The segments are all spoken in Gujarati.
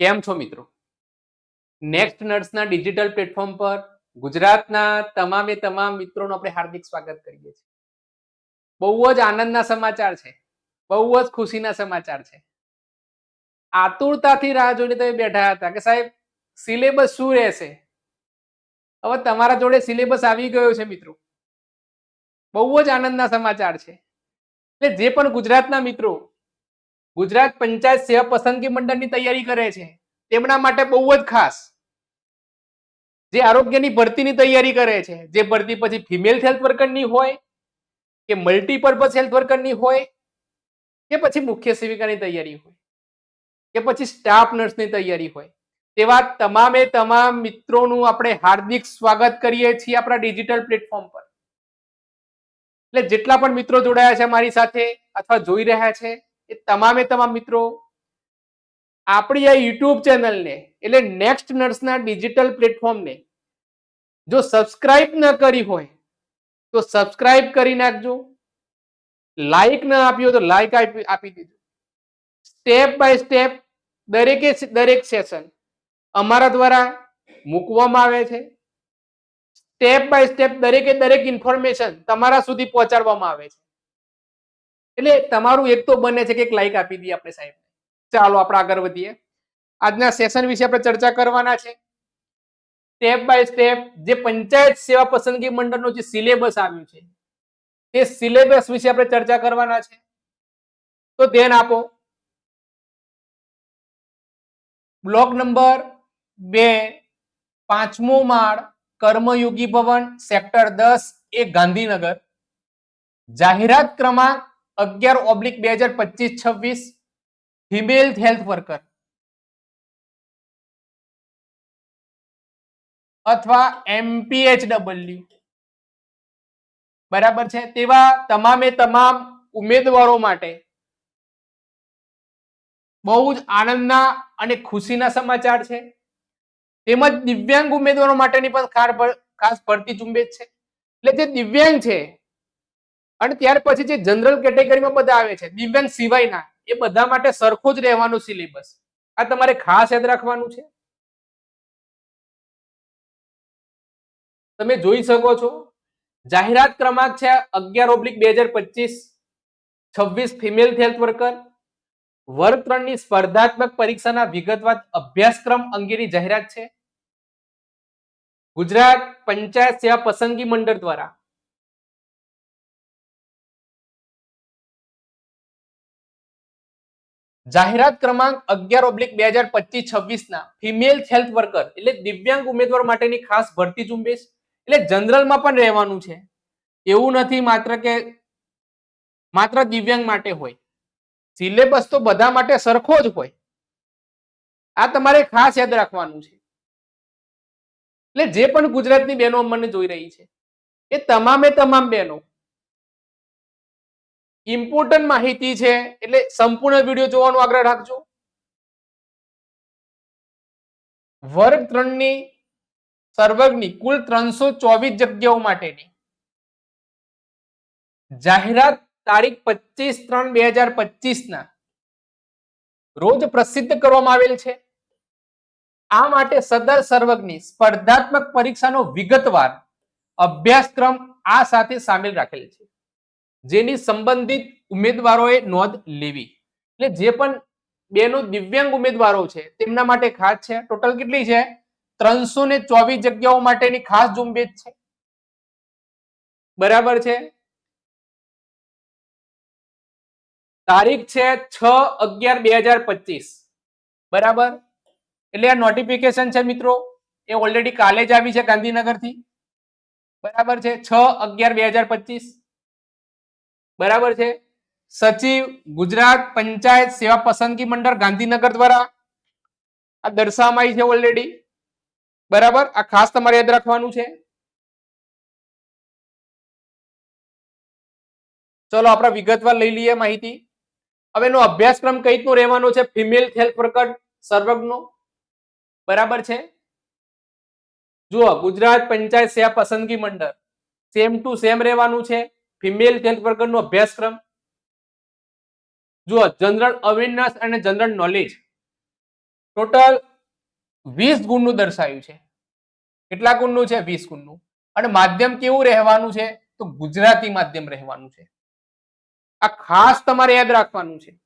કેમ છો મિત્રો? નેક્સ્ટ નર્સના ડિજિટલ પ્લેટફોર્મ પર ગુજરાતના તમામે તમામ મિત્રોનું આપણે હાર્દિક સ્વાગત કરીએ છીએ. બહુ જ આનંદના સમાચાર છે. બહુ જ ખુશીના સમાચાર છે. આતુરતાથી રાહ જોઈને તમે બેઠા હતા કે સાહેબ, સિલેબસ શું રહેશે? હવે તમારા જોડે સિલેબસ આવી ગયો છે મિત્રો. બહુ જ આનંદના સમાચાર છે. એટલે જે પણ ગુજરાતના મિત્રો ગુજરાત પંચાયત સેવા પસંદગી મંડળની તૈયારી કરે છે. તેમના માટે બહુ જ ખાસ. જે આરોગ્યની ભરતીની તૈયારી કરે છે. જે ભરતી પછી ફિમેલ હેલ્થ વર્કરની હોય, કે મલ્ટીપર્પઝ હેલ્થ વર્કરની હોય, કે પછી મુખ્ય સેવિકાની તૈયારી હોય, કે પછી સ્ટાફ નર્સની તૈયારી હોય. તેવા તમામે તમામ મિત્રોનું આપણે હાર્દિક સ્વાગત કરીએ છીએ આપણા ડિજિટલ પ્લેટફોર્મ પર. એટલે જેટલા પણ મિત્રો જોડાયા છે મારી સાથે અથવા જોઈ રહ્યા છે એ તમામે તમામ મિત્રો, આપણી આ યુટ્યુબ ચેનલને, એટલે નેક્સ્ટ નર્સના ડિજિટલ પ્લેટફોર્મને, જો સબસ્ક્રાઇબ ન કરી હોય, તો સબસ્ક્રાઇબ કરી નાખજો. લાઈક ન આપ્યો તો લાઈક આપી દીધો સ્ટેપ બાય સ્ટેપ દરેકે દરેક સેશન અમારા દ્વારા મૂકવામાં આવે છે. સ્ટેપ બાય સ્ટેપ દરેકે દરેક ઇન્ફોર્મેશન તમારા સુધી પહોંચાડવામાં આવે છે. એટલે તમારું એક તો બને છે કે એક લાઈક આપી દઈએ આપણે સાહેબ ચાલો આપણે આગળ વધીએ. આજના સેશન વિશે આપણે ચર્ચા કરવાના છે. સ્ટેપ બાય સ્ટેપ જે પંચાયત સેવા પસંદગી મંડળનો જે સિલેબસ આવ્યું છે, તે સિલેબસ વિશે આપણે ચર્ચા કરવાના છે. તો ધ્યાન આપો. બ્લોક નંબર બે, પાંચમો માળ, કર્મયોગી ભવન, સેક્ટર દસ એ ગાંધીનગર. જાહેરાત ક્રમાંક અગિયાર ઓબ્લિક બે હજાર પચીસ છવ્વીસ ફિમેલ હેલ્થ વર્કર. અથવા એમપીએચડબલ્યુ બરાબર છે? તેવા તમામે તમામ ઉમેદવારો માટે બહુ જ આનંદના અને ખુશીના સમાચાર છે. તેમજ દિવ્યાંગ ઉમેદવારો માટેની પણ ખાસ ભરતી ઝુંબેશ છે. એટલે જે દિવ્યાંગ છે અને ત્યાર પછી જે જનરલ કેટેગરીમાં બધા આવે છે દિવ્યાંગ સિવાયના, એ બધા માટે સરખો જ રહેવાનું સિલેબસ. આ તમારે ખાસ યાદ રાખવાનું છે. તમે જોઈ શકો છો, જાહેરાત ક્રમાંક છે અગિયાર ઓબ્લિક બે હજાર પચીસ, છવ્વીસ ફિમેલ હેલ્થ વર્કર વર્ગ ત્રણની સ્પર્ધાત્મક પરીક્ષાના વિગતવાર અભ્યાસક્રમ અંગેની જાહેરાત છે. ગુજરાત પંચાયત સેવા પસંદગી મંડળ દ્વારા જાહેરાત ક્રમાંક અગિયાર ઓબ્લિક બે હજાર પચીસ છવ્વીસ ના ફિમેલ હેલ્થ વર્કર એટલે દિવ્યાંગ ઉમેદવાર માટેની ખાસ ભરતી ઝુંબેશ એટલે જનરલમાં પણ રહેવાનું છે. એવું નથી માત્ર કે માત્ર દિવ્યાંગ માટે હોય. સિલેબસ તો બધા માટે સરખો જ હોય. આ તમારે ખાસ યાદ રાખવાનું છે. એટલે જે પણ ગુજરાતની બહેનો મને જોઈ રહી છે, એ તમામે તમામ બહેનો ઇમ્પોર્ટન્ટ માહિતી છે, એટલે સંપૂર્ણ વીડિયો જોવાનો આગ્રહ રાખજો. વર્ગ ત્રણની સર્વગની કુલ ત્રણસો ચોવીસ જગ્યાઓ માટેની. જાહેરાત તારીખ પચીસ ત્રણ બે હજાર પચીસ ના રોજ પ્રસિદ્ધ કરવામાં આવેલ છે. આ માટે સદર સર્વગની સ્પર્ધાત્મક પરીક્ષાનો વિગતવાર અભ્યાસક્રમ આ સાથે સામેલ રાખેલ છે. જેની સંબંધિત ઉમેદવારોએ નોંધ લેવી. એટલે જે પણ બેનો દિવ્યાંગ ઉમેદવારો છે, તેમના માટે ખાસ છે. ટોટલ કેટલી છે? ત્રણસો ને ચોવીસ જગ્યાઓ માટેની ખાસ ઝુંબેશ છે. બરાબર છે? તારીખ છે છ અગિયાર બે હજાર પચીસ. બરાબર? એટલે આ નોટિફિકેશન છે મિત્રો, એ ઓલરેડી કાલે જ આવી છે ગાંધીનગરથી. બરાબર છે? છ અગિયાર બે હજાર પચીસ. બરાબર છે? સચિવ, ગુજરાત પંચાયત સેવા પસંદગી મંડળ ગાંધીનગર દ્વારા. આ દર્શાવવામાં આવી છે ઓલરેડી બરાબર? આ ખાસ તમારે યાદ રાખવાનું છે. ચલો, આપણે વિગતવાર લઈ લઈએ માહિતી. હવે એનો અભ્યાસક્રમ કઈ રીતનો રહેવાનો છે? ફિમેલ હેલ્થ વર્કર સર્વગનો બરાબર છે? જુઓ, ગુજરાત પંચાયત સેવા પસંદગી મંડળ. સેમ ટુ સેમ રહેવાનું છે. ફિમેલ હેલ્થ વર્ગનો અભ્યાસક્રમ. જુઓ જનરલ અવેરનેસ અને જનરલ નોલેજ ટોટલ વીસ ગુણનું દર્શાવ્યું છે. કેટલા ગુણનું છે? વીસ ગુણનું. અને માધ્યમ કેવું રહેવાનું છે? તો ગુજરાતી માધ્યમ રહેવાનું છે. આ ખાસ તમારે યાદ રાખવાનું છે.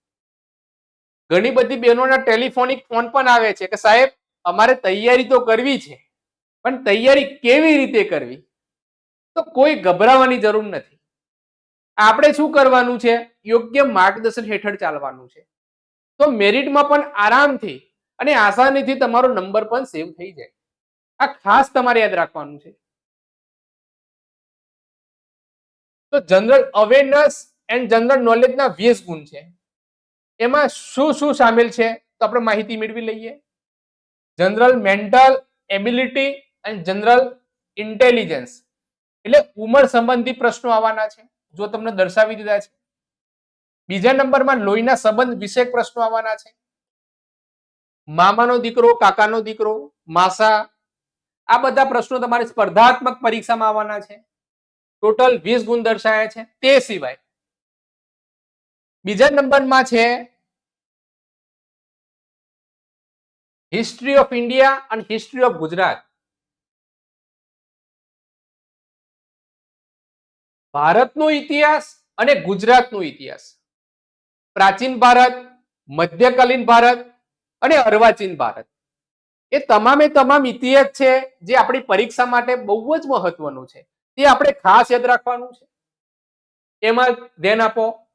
ઘણી બધી બહેનોના ટેલિફોનિક ફોન પણ આવે છે કે સાહેબ, અમારે તૈયારી તો કરવી છે. પણ તૈયારી કેવી રીતે કરવી? તો કોઈ ગભરાવાની જરૂર નથી. આપણે શું કરવાનું છે? યોગ્ય માર્ગદર્શન હેઠળ ચાલવાનું છે. તો મેરિટમાં પણ આરામથી અને આસાનીથી તમારો નંબર પણ સેવ થઈ જાય. આ ખાસ તમારે યાદ રાખવાનું છે. તો જનરલ અવેરનેસ એન્ડ જનરલ નોલેજના વીસ ગુણ છે. એમાં શું શું સામેલ છે? તો આપણે માહિતી મેળવી લઈએ. General mental ability and general intelligence. એટલે ઉંમર સંબંધી પ્રશ્નો આવવાના છે. જો તમને દર્શાવી દીધા છે. બીજા નંબરમાં લોહીના સંબંધ વિષયક પ્રશ્નો આવવાના છે. મામાનો દીકરો, કાકાનો દીકરો, માસા, આ બધા પ્રશ્નો તમારે સ્પર્ધાત્મક પરીક્ષામાં આવવાના છે. ટોટલ વીસ ગુણ દર્શાયા છે. તે સિવાય બીજા નંબરમાં છે હિસ્ટ્રી ઓફ ઇન્ડિયા અને હિસ્ટ્રી ઓફ ગુજરાત ભારતનો ઇતિહાસ અને ગુજરાતનો ઇતિહાસ. પ્રાચીન ભારત, મધ્યકાલીન ભારત અને અર્વાચીન ભારત. એ તમામે તમામ ઇતિહાસ છે જે આપણી પરીક્ષા માટે બહુ જ મહત્વનું છે. તે આપણે ખાસ યાદ રાખવાનું છે. એમાં ધ્યાન આપો.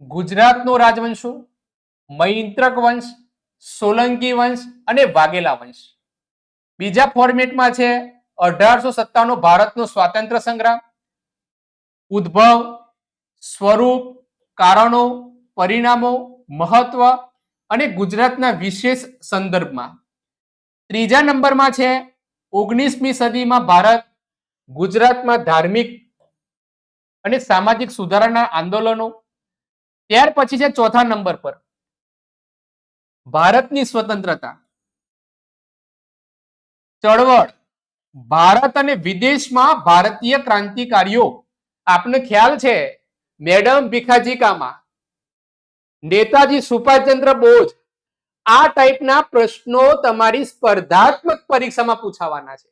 ગુજરાતનો રાજવંશો મૈત્રક વંશ, સોલંકી વંશ અને વાઘેલા વંશ. બીજા ફોર્મેટમાં છે અઢારસો સત્તાણું ભારતનો સ્વાતંત્ર્ય સંગ્રામ. ઉદ્ભવ, સ્વરૂપ, કારણો, પરિણામો, મહત્વ અને ગુજરાતના વિશેષ સંદર્ભમાં. ત્રીજા નંબરમાં છે ઓગણીસમી સદીમાં ભારત ગુજરાતમાં ધાર્મિક અને સામાજિક સુધારાના આંદોલનો. ત્યાર પછી છે ચોથા નંબર પર ભારતની સ્વતંત્રતા. ચળવળ ભારત અને વિદેશમાં ભારતીય ક્રાંતિકારીઓ, આપને ખ્યાલ છે, મેડમ ભીખાજી કામા નેતાજી સુભાષચંદ્ર બોઝ, આ ટાઈપના પ્રશ્નો તમારી સ્પર્ધાત્મક પરીક્ષામાં પૂછાવાના છે.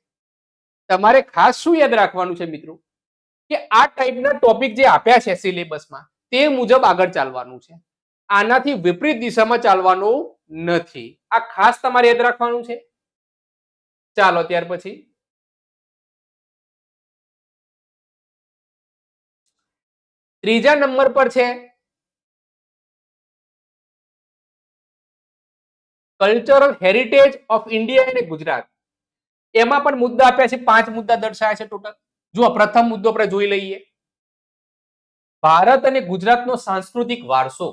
તમારે ખાસ શું યાદ રાખવાનું છે મિત્રો? કે આ ટાઈપના ટોપિક જે આપ્યા છે સિલેબસમાં, તે મુજબ આગળ ચાલવાનું છે. આનાથી વિપરીત દિશામાં ચાલવાનું નથી. આ ખાસ તમારે યાદ રાખવાનું છે? ચાલો, ત્યાર પછી ત્રીજા નંબર પર છે. કલ્ચરલ હેરિટેજ ઓફ ઇન્ડિયા અને ગુજરાત. એમાં પણ મુદ્દા આપ્યા છે. પાંચ મુદ્દા દર્શાયા છે ટોટલ જુઓ, પ્રથમ મુદ્દો આપણે જોઈ લઈએ. ભારત અને ગુજરાતનો સાંસ્કૃતિક વારસો.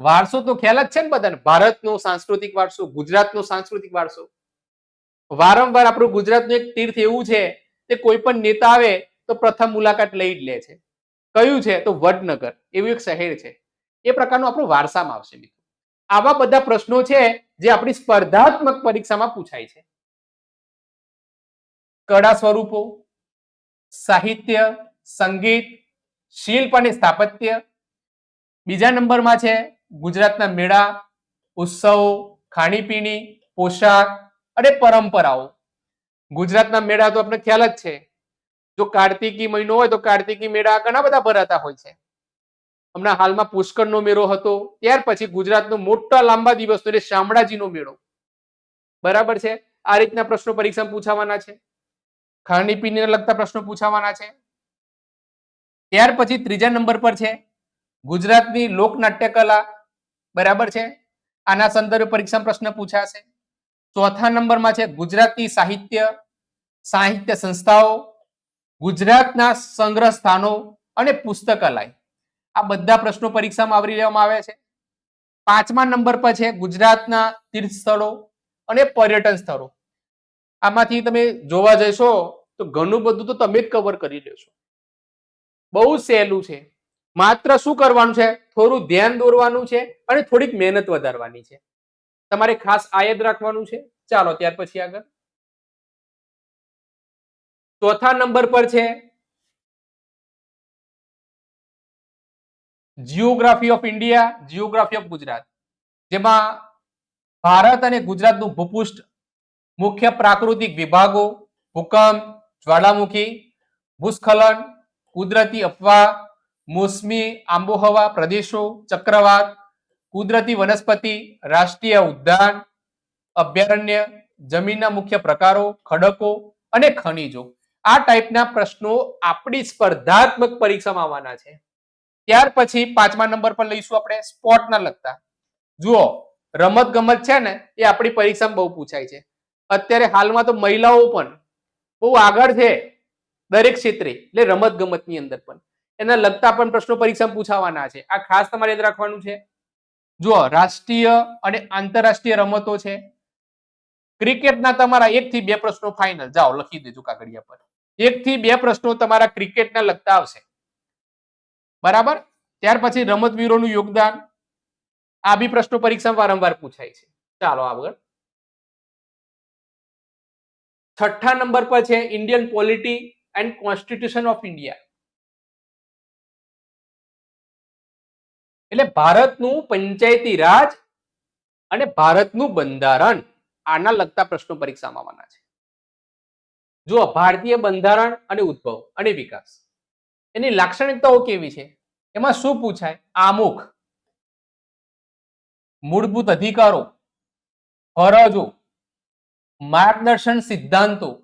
વારસો તો ખ્યાલ જ છે ને બધાને. ભારતનો સાંસ્કૃતિક વારસો, ગુજરાતનો સાંસ્કૃતિક વારસો. વારંવાર આપણું ગુજરાતનું એક તીર્થ એવું છે કે કોઈ પણ નેતા આવે તો પ્રથમ મુલાકાત લઈ જ લે છે. કયું છે? તો વડનગર. એવું એક શહેર છે. એ પ્રકારનું આપણું વારસામાં આવશે મિત્રો. આવા બધા પ્રશ્નો છે જે આપણી સ્પર્ધાત્મક પરીક્ષામાં પૂછાય છે. કળા સ્વરૂપો, સાહિત્ય, સંગીત, શિલ્પ અને સ્થાપત્ય. બીજા નંબરમાં છે ગુજરાતના મેળા, ઉત્સવો, ખાણીપીણી, પોશાક અને પરંપરાઓ. ગુજરાતના મેળા તો આપણે ખ્યાલ જ છે. જો કાર્તિકી મહિનો હોય તો કાર્તિકી મેળા ઘણા બધા ભરાતા હોય છે. હમણાં હાલમાં પુષ્કરનો મેળો હતો, ત્યાર પછી ગુજરાતનો મોટા લાંબા દિવસનો એટલે શામળાજીનો મેળો. બરાબર છે? આ રીતના પ્રશ્નો પરીક્ષામાં પૂછાવાના છે. ખાણીપીણીને લગતા પ્રશ્નો પૂછાવાના છે. ત્યાર પછી ત્રીજા નંબર પર છે, ગુજરાતની લોકનાટ્ય કલા બરાબર છે? આના સંદર્ભે પરીક્ષા પ્રશ્ન પૂછાશે. ચોથા નંબરમાં છે, ગુજરાતી સાહિત્ય સાહિત્ય સંસ્થાઓ. ગુજરાતના સંગ્રહ સ્થાનો અને પુસ્તકાલય. આ બધા પ્રશ્નો પરીક્ષામાં આવરી લેવામાં આવે છે. પાંચમા નંબર પર છે ગુજરાતના તીર્થ સ્થળો અને પર્યટન સ્થળો. આમાંથી તમે જોવા જશો તો ઘણું બધું તો તમે જ કવર કરી લેશો. બહુ સહેલું છે. માત્ર શું કરવાનું છે? થોડું ધ્યાન દોરવાનું છે અને થોડીક મહેનત વધારવાની છે. તમારે ખાસ આ રાખવાનું છે. ચાલો ત્યાર પછી આગળ. ચોથા નંબર પર છે. Geography of India geography of Gujarat જેમાં ભારત અને ગુજરાતનું ભૂપૃષ્ઠ મુખ્ય પ્રાકૃતિક વિભાગો, ભૂકંપ, જ્વાળામુખી, ભૂસ્ખલન, કુદરતી અફવા, મોસમી આબોહવા પ્રદેશો, ચક્રવાત, કુદરતી વનસ્પતિ, રાષ્ટ્રીય ઉદ્યાન, અભયારણ્ય, જમીનના મુખ્ય પ્રકારો, ખડકો અને ખનિજો. આ ટાઈપના પ્રશ્નો આપણી સ્પર્ધાત્મક પરીક્ષામાં આવવાના છે. ત્યાર પછી પાંચમા નંબર પર લઈશું આપણે સ્પોર્ટના લગતા. જુઓ રમત ગમત છે ને, એ આપણી પરીક્ષામાં બહુ પૂછાય છે. અત્યારે હાલમાં તો મહિલાઓ પણ બહુ આગળ છે દરેક ક્ષેત્રે, એટલે રમત ગમતની અંદર પણ. એના લગતા પણ પ્રશ્નો પરીક્ષામાં પૂછાવાના છે. આ ખાસ તમારે યાદ રાખવાનું છે. જુઓ, રાષ્ટ્રીય અને આંતરરાષ્ટ્રીય રમતો છે. ક્રિકેટના તમારા એક થી બે પ્રશ્નો ફાઇનલ જાઓ, લખી દેજો કાગળિયા પર. એક થી બે પ્રશ્નો તમારા ક્રિકેટના લગતા આવશે. બરાબર? ત્યાર પછી રમતવીરોનું યોગદાન. આ બી પ્રશ્નો પરીક્ષામાં વારંવાર પૂછાય છે. ચાલો આગળ છઠ્ઠા નંબર પર છે Indian polity and constitution of India એટલે ભારતનું પંચાયતી રાજ અને ભારતનું બંધારણ. આના લગતા પ્રશ્નો પરીક્ષામાં આવવાના છે. જુઓ, ભારતીય બંધારણ અને ઉદ્ભવ અને વિકાસ. એની લાક્ષણિકતાઓ કેવી છે? એમાં શું પૂછાય? આમુખ. મૂળભૂત અધિકારો. ફરજો. માર્ગદર્શન સિદ્ધાંતો.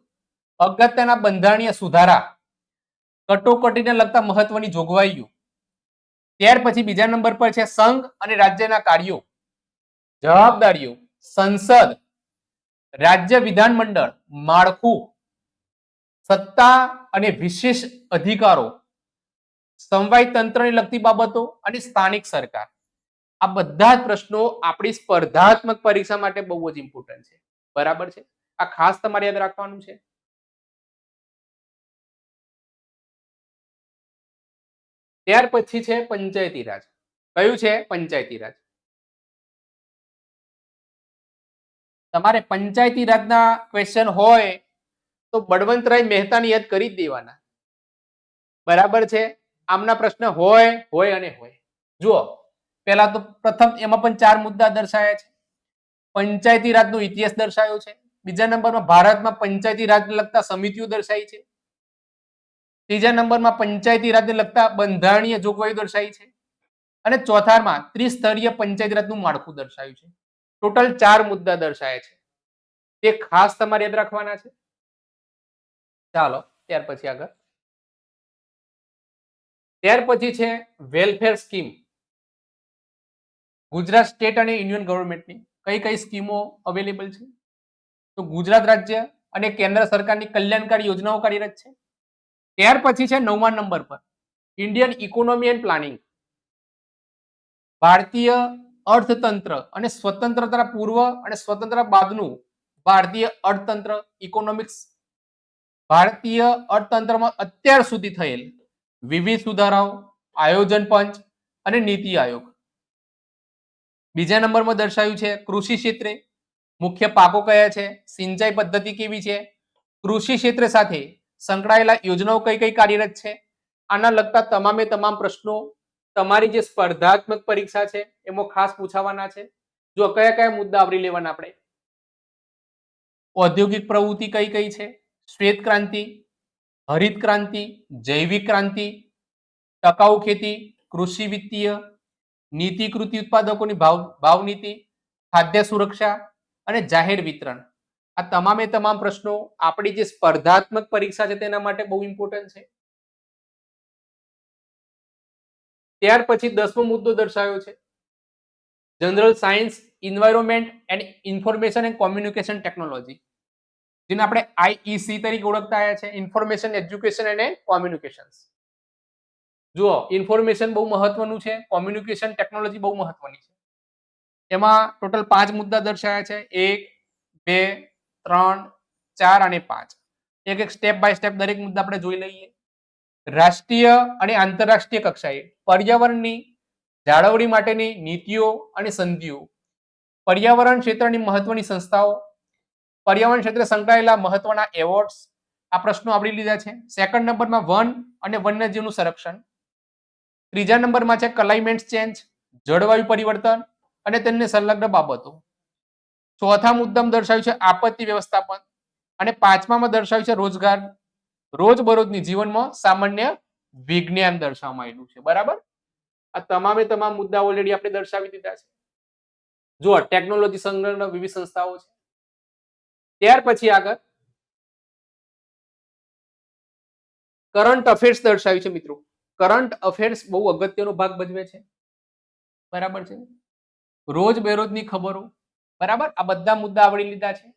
અગત્યના બંધારણીય સુધારા. કટોકટીને લગતા મહત્વની જોગવાઈઓ. ત્યાર પછી બીજા નંબર પર છે સંઘ અને રાજ્યના કાર્યો. જવાબદારીઓ. સંસદ. રાજ્ય વિધાનમંડળ, માળખું, સત્તા અને વિશેષ અધિકારો સમવાય તંત્રને લગતી બાબતો અને સ્થાનિક સરકાર. આ બધા જ પ્રશ્નો આપણી સ્પર્ધાત્મક પરીક્ષા માટે બહુ જ ઇમ્પોર્ટન્ટ છે. બરાબર છે? આ ખાસ તમારે યાદ રાખવાનું છે. ત્યાર પછી છે પંચાયતી રાજ. કયું છે? પંચાયતી રાજ. તમારે પંચાયતી રાજના ક્વેશ્ચન હોય તો બળવંતરાય મહેતાની યાદ કરી જ દેવાના. બરાબર છે? આમના પ્રશ્ન હોય હોય અને હોય. જુઓ, પહેલા તો પ્રથમ એમાં પણ ચાર મુદ્દા દર્શાયા છે. પંચાયતી રાજનો ઇતિહાસ દર્શાયો છે. બીજા નંબરમાં ભારતમાં પંચાયતી રાજને લગતા સમિતિઓ દર્શાઈ છે. ત્રીજા નંબરમાં પંચાયતી રાજને લગતા બંધારણીય જોગવાઈઓ દર્શાઈ છે. અને ચોથામાં ત્રિસ્તરીય પંચાયતી રાજનું માળખું દર્શાયું છે. ટોટલ ચાર મુદ્દા દર્શાવે છે. તે ખાસ તમારે યાદ રાખવાના છે? ચાલો, ત્યાર પછી આગળ. ત્યાર પછી છે વેલફેર સ્કીમ ગુજરાત સ્ટેટ અને યુનિયન ગવર્મેન્ટની કઈ કઈ સ્કીમો અવેલેબલ છે? તો ગુજરાત રાજ્ય અને કેન્દ્ર સરકારની કલ્યાણકારી યોજનાઓ કાર્યરત છે. ત્યાર પછી છે નવમા નંબર પર ઇન્ડિયન ઇકોનોમી એન્ડ પ્લાનિંગ ભારતીય અર્થતંત્ર અને સ્વતંત્રતા પૂર્વ અને સ્વતંત્રતા બાદનું ભારતીય અર્થતંત્ર ઇકોનોમિક્સ ભારતીય અર્થતંત્રમાં અત્યાર સુધી થયેલ વિવિધ સુધારાઓ, આયોજન પંચ અને નીતિ આયોગ. બીજા નંબરમાં દર્શાવ્યું છે કૃષિ ક્ષેત્રે મુખ્ય પાકો કયા છે, સિંચાઈ પદ્ધતિ કેવી છે, કૃષિ ક્ષેત્ર સાથે સંકળાયેલા યોજનાઓ કઈ કઈ કાર્યરત છે, આના લગતા તમામે તમામ પ્રશ્નો તમારી જે સ્પર્ધાત્મક પરીક્ષા છે, એમાં ખાસ પૂછાવાના છે? જો કયા કયા મુદ્દા આવરી લેવાના આપણે? ઔદ્યોગિક પ્રવૃત્તિ કઈ કઈ છે? શ્વેત ક્રાંતિ, હરિત ક્રાંતિ, જૈવિક ક્રાંતિ, ટકાઉ ખેતી, કૃષિ વિત્તીય, નીતિ, કૃતિ ઉત્પાદકોની ભાવ ભાવ નીતિ ખાદ્ય સુરક્ષા અને જાહેર વિતરણ. આ તમામે તમામ પ્રશ્નો આપણી જે સ્પર્ધાત્મક પરીક્ષા છે તેના માટે બહુ ઇમ્પોર્ટન્ટ છે. ત્યાર પછી દસમો મુદ્દો દર્શાવ્યો છે. General science environment and information and communication technology જેને આપણે આઈઈસી તરીકે ઓળખતા આવ્યા છે. ઇન્ફોર્મેશન એજ્યુકેશન એન્ડ કોમ્યુનિકેશન જુઓ ઇન્ફોર્મેશન બહુ મહત્વનું છે. કોમ્યુનિકેશન ટેકનોલોજી બહુ મહત્વની છે. એમાં ટોટલ પાંચ મુદ્દા દર્શાવ્યા છે. એક, બે, ત્રણ, ચાર અને પાંચ. એક એક સ્ટેપ બાય સ્ટેપ દરેક મુદ્દા આપણે જોઈ લઈએ. રાષ્ટ્રીય અને આંતરરાષ્ટ્રીય કક્ષાએ પર્યાવરણની જાળવણી માટેની નીતિઓ અને સંધિઓ. પર્યાવરણ ક્ષેત્રની મહત્વની સંસ્થાઓ. પર્યાવરણ ક્ષેત્રે સંકળાયેલા મહત્વના એવોર્ડ્સ. આ પ્રશ્નો આવરી લીધા છે. સેકન્ડ નંબરમાં વન અને વન્યજીવનું સંરક્ષણ. ત્રીજા નંબરમાં છે ક્લાઇમેટ ચેન્જ જળવાયુ પરિવર્તન અને તેમને સંલગ્ન બાબતો. ચોથા મુદ્દામાં દર્શાવ્યું છે આપત્તિ વ્યવસ્થાપન અને પાંચમામાં દર્શાવ્યું છે રોજગાર રોજબરોજની જીવનમાં સામાન્ય વિજ્ઞાન દર્શાવવામાં આવેલું છે. બરાબર? આ તમામે તમામ મુદ્દા ઓલરેડી આપણે દર્શાવી દીધા છે. જુઓ ટેકનોલોજી સંગ્રહ વિવિધ સંસ્થાઓ છે. ત્યાર પછી આગળ કરંટ અફેર્સ દર્શાવ્યું છે મિત્રો. કરંટ અફેર્સ બહુ અગત્યનો ભાગ ભજવે છે. બરાબર છે? રોજ બેરોજની ખબરો. બરાબર? આ બધા મુદ્દા આવડી લીધા છે.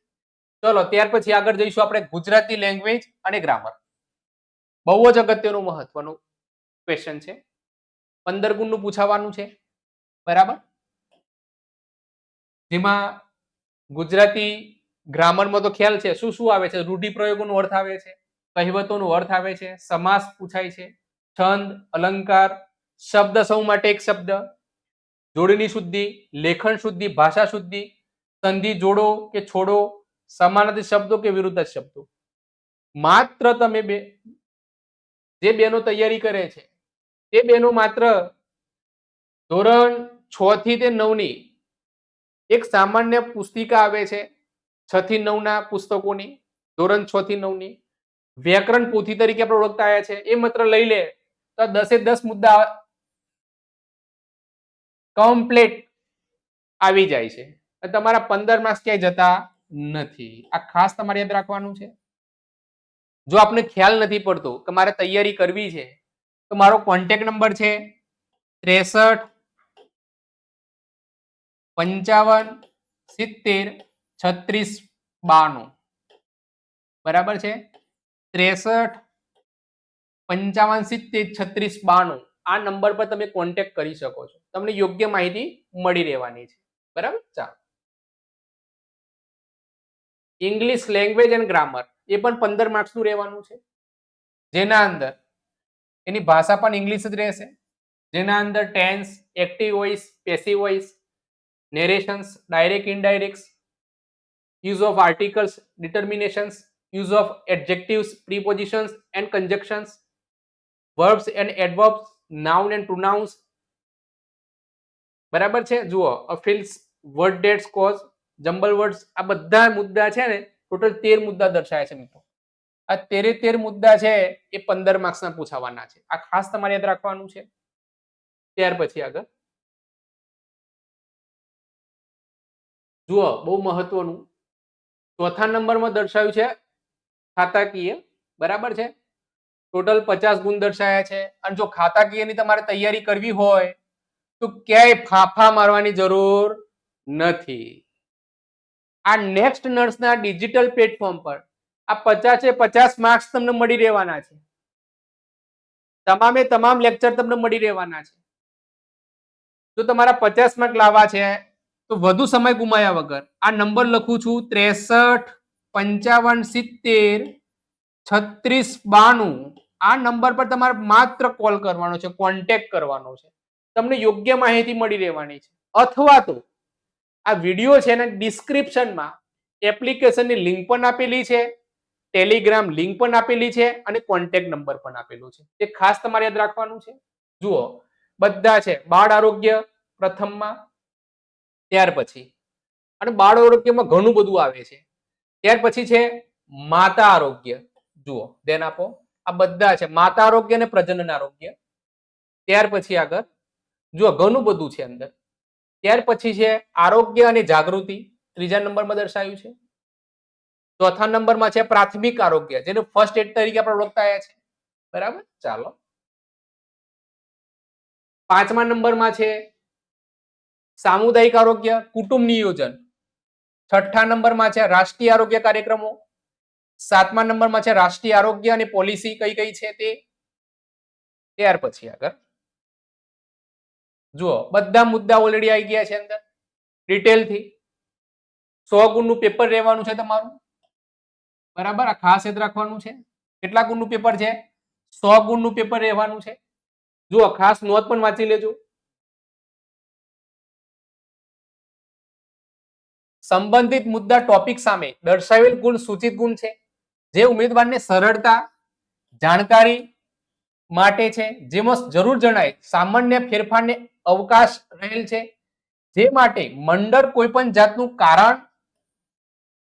ચલો, ત્યાર પછી આગળ જઈશું આપણે ગુજરાતી લેંગ્વેજ અને ગ્રામર બહુ જ અગત્યનું મહત્વનું ક્વેશ્ચન છે. પંદર ગુણનું પૂછાવાનું છે. બરાબર? જેમાં ગુજરાતી ગ્રામરમાં તો ખ્યાલ છે. શું શું આવે છે? રૂઢિપ્રયોગોનો અર્થ આવે છે. કહેવતોનો અર્થ આવે છે. સમાસ પૂછાય છે. છંદ, અલંકાર, શબ્દ સૌ માટે એક શબ્દ. જોડણી શુદ્ધિ, લેખન શુદ્ધિ, ભાષા શુદ્ધિ. સંધિ જોડો કે છોડો? સમાનાર્થી શબ્દો કે વિરુદ્ધ શબ્દો? માત્ર તમે બે જે બેનો તૈયારી કરે છે, તે બહેનો માત્ર ધોરણ છ થી તે નવની એક સામાન્ય પુસ્તિકા આવે છે છ થી નવના પુસ્તકોની, ધોરણ છ થી નવની, વ્યાકરણ પોથી તરીકે આપણે ઓળખતા આવ્યા છે, એ માત્ર લઈ લે, તો દસે દસ મુદ્દા કમ્પ્લીટ આવી જાય છે. તમારા પંદર માર્ક્સ ક્યાંય જતા નથી. આ ખાસ તમારે યાદ રાખવાનું છે. જો આપને ખ્યાલ નથી પડતો કે મારે તૈયારી કરવી છે, તો મારો કોન્ટેક નંબર છે ત્રેસઠ, પંચાવન, સિત્તેર, છત્રીસ, બાણું. બરાબર છે? ત્રેસઠ, પંચાવન, સિત્તેર, છત્રીસ, બાણું. આ નંબર પર તમે કોન્ટેક કરી શકો છો. તમને યોગ્ય માહિતી મળી રહેવાની છે. બરાબર? ચાલો. ઇંગ્લિશ લેંગ્વેજ એન્ડ ગ્રામર એ પણ પંદર માર્ક્સનું રહેવાનું છે. જેના અંદર? એની ભાષા પણ ઇંગ્લિશ જ રહેશે. જેના અંદર tense active voice passive voice narrations direct indirect use of articles determinations use of adjectives prepositions and conjunctions verbs and adverbs noun and pronouns બરાબર છે? જુઓ અફિલ્સ word dates cause jumble words આ બધા મુદ્દા છે ને ટોટલ તેર મુદ્દા દર્શાયા છે મિત્રો. આ તેરે તેર મુદ્દા છે એ પંદર માર્ક્સના પૂછાવાના છે. આ ખાસ તમારે યાદ રાખવાનું છે. ત્યાર પછી આગળ. જુઓ, બહુ મહત્વનું. ચોથા નંબરમાં દર્શાવ્યું છે ખાતાકીય. બરાબર છે? ટોટલ પચાસ ગુણ દર્શાયા છે. અને જો ખાતાકીયની તમારે તૈયારી કરવી હોય, તો ક્યાંય ફાફા મારવાની જરૂર નથી. આ નેક્સ્ટ નર્સના ડિજિટલ પ્લેટફોર્મ પર આ પચાસે પચાસ માર્ક્સ તમને મળી રહેવાના છે. તમામે તમામ લેક્ચર તમને મળી રહેવાના છે. જો તમારા પચાસ માર્ક લાવવા છે, તો વધુ સમય ગુમાયા વગર આ નંબર લખું છું ત્રેસઠ, પંચાવન, સિત્તેર, છત્રીસ, બાણું. આ નંબર પર તમારે માત્ર કોલ કરવાનો છે કોન્ટેક્ટ કરવાનો છે. તમને યોગ્ય માહિતી મળી રહેવાની છે. અથવા તો આ વીડિયો છે ને ડિસ્ક્રિપ્શનમાં એપ્લિકેશનની લિંક પણ આપેલી છે, ટેલિગ્રામ લિંક પણ આપેલી છે અને કોન્ટેક્ટ નંબર પણ આપેલો છે. તે ખાસ તમારે યાદ રાખવાનું છે. જુઓ, બધા છે, બાળ આરોગ્ય પ્રથમમાં, ત્યાર પછી. અને બાળ આરોગ્યમાં ઘણું બધું આવે છે. ત્યાર પછી છે, માતા આરોગ્ય. જુઓ, ધ્યાન આપો. આ બધા છે, માતા આરોગ્ય અને પ્રજનન આરોગ્ય. ત્યાર પછી આગળ, જુઓ, ઘણું બધું છે અંદર. ત્યાર પછી છે આરોગ્ય અને જાગૃતિ, ત્રીજા નંબરમાં દર્શાવ્યું છે. ચોથા નંબરમાં છે પ્રાથમિક આરોગ્ય, જેને ફર્સ્ટ એડ તરીકે આપણે ઓળખતા આવ્યા છે. બરાબર? ચાલો. પાંચમા નંબરમાં છે સામુદાયિક આરોગ્ય, કુટુંબ નિયોજન. છઠ્ઠા નંબરમાં છે રાષ્ટ્રીય આરોગ્ય કાર્યક્રમો. સાતમા નંબરમાં છે રાષ્ટ્રીય આરોગ્ય અને પોલિસી કઈ કઈ છે તે? ત્યાર પછી આગળ. જુઓ, બધા મુદ્દા ઓલરેડી આવી ગયા છે અંદર. ડિટેલથી સો ગુણનું પેપર રહેવાનું છે તમારું. બરાબર? આ ખાસ યાદ રાખવાનું છે. કેટલા ગુણનું પેપર છે? સો ગુણનું પેપર રહેવાનું છે. જુઓ, ખાસ નોંધ પણ વાંચી લેજો. સંબંધિત મુદ્દા ટોપિક સામે દર્શાવેલ ગુણ સૂચિત ગુણ છે. જે ઉમેદવારને સરળતા, જાણકારી માટે છે. જેમાં જરૂર જણાય સામાન્ય ફેરફારને અવકાશ રહેલ છે. જે માટે મંડળ કોઈ પણ જાતનું કારણ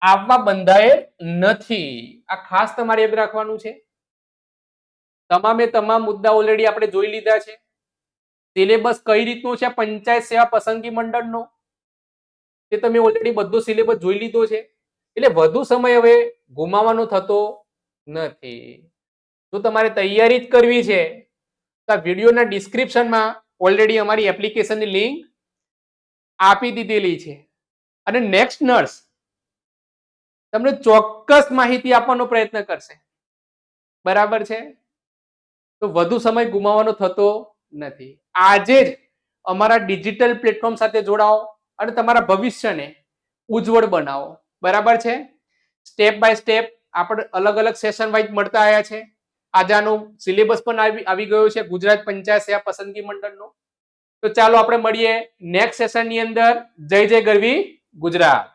આપવા બંધાયેલ નથી. આ ખાસ તમારે યાદ રાખવાનું છે. તમામે તમામ મુદ્દા ઓલરેડી આપણે જોઈ લીધા છે. સિલેબસ કઈ રીતનું છે? પંચાયત સેવા પસંદગી મંડળનો. તે તમે ઓલરેડી બધો સિલેબસ જોઈ લીધો છે. એટલે વધુ સમય હવે ગુમાવવાનો થતો નથી. જો તમારે તૈયારી જ કરવી છે, તો આ વિડીયોના ડિસ્ક્રિપ્શનમાં ઓલરેડી અમારી એપ્લિકેશનની લિંક આપી દીધેલી છે. અને નેક્સ્ટ નર્સ તમને ચોક્કસ માહિતી આપવાનો પ્રયત્ન કરશે. બરાબર છે? તો વધુ સમય ગુમાવવાનો થતો નથી. આજે જ અમારા ડિજિટલ પ્લેટફોર્મ સાથે જોડાઓ અને તમારા ભવિષ્યને ઉજ્જવળ બનાવો. બરાબર છે? સ્ટેપ બાય સ્ટેપ આપણે અલગ અલગ સેશન વાઇઝ મળતા આવ્યા છે. આજે આનો સિલેબસ પણ આવી આવી ગયો છે, ગુજરાત પંચાયત સેવા પસંદગી મંડળનો. તો ચાલો આપણે મળીએ નેક્સ્ટ સેશનની અંદર. જય જય ગરવી ગુજરાત.